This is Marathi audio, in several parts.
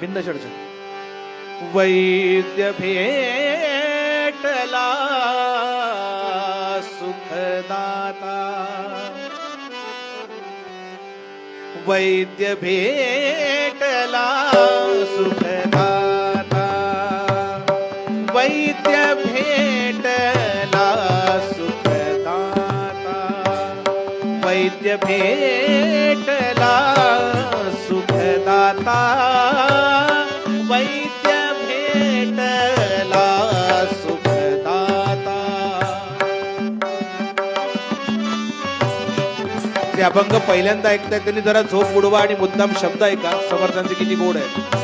भिन्न चर्चा वैद्य भेटला सुखदाता. वैद्य भेटला सुखदाता. वैद्य भेटला सुखदाता. वैद्य भेटला सुखदाता. ते अभंग पहिल्यांदा ऐकताय त्यांनी जरा झोप उडवा आणि मुद्दाम शब्द ऐका. समर्थांचे किती गोड आहे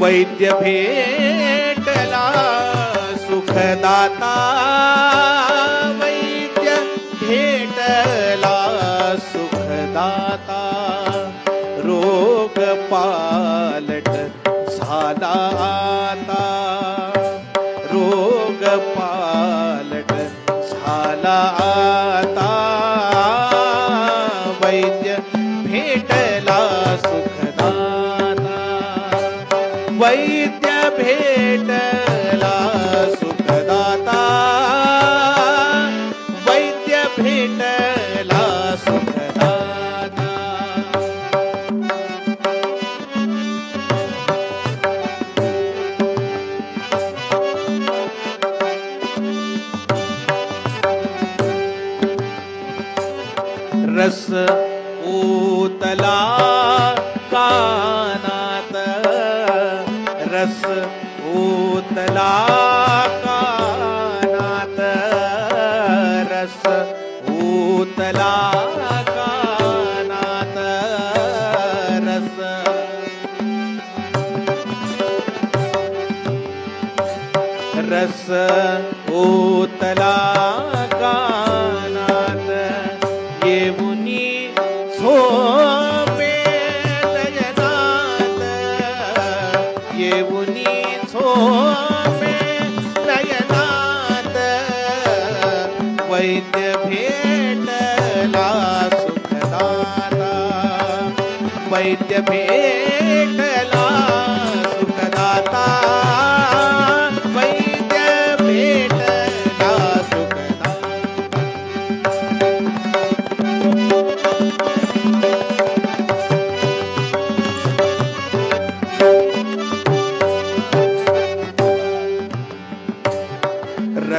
वैद्य भेटला सुखदाता. झाला आता. रोग पालट झाला आता. वैद्य भेटला सुखदाता वैद्य भेटला सुखदाता ओतला कानात रस ओतला कानात रस ओतला कानात रस। रस कानात वैद्य भेटला सुखदाता. वैद्य भेटला सुखदाता.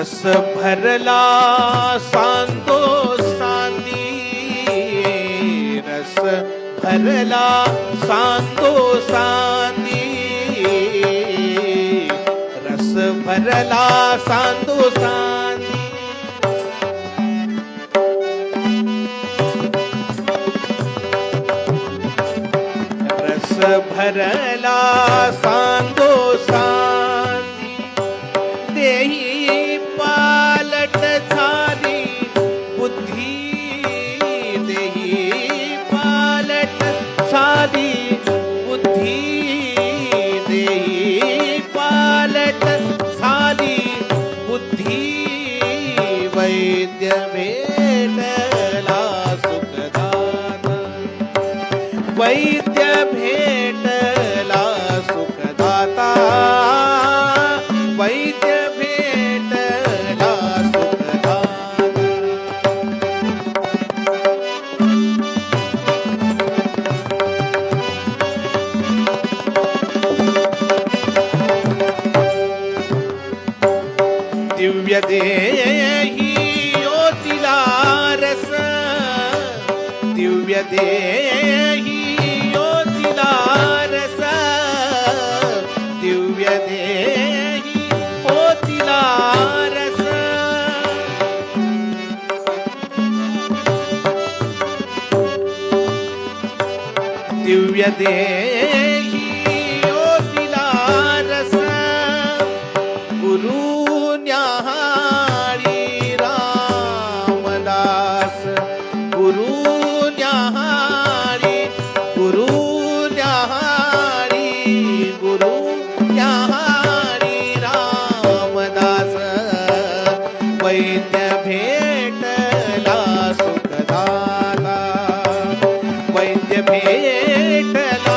रस भरला सांदो सांदी रस भरला सांदो सांदी रस भरला सांदो सांदी रस भरला सांदो सांदी भेटला सुखदाता वैद्य भेटला सुखदाता. वैद्य भेटला सुखदाता दिव्य देही दिव्य देही योतिला रस दिव्य भेटला सुखदाता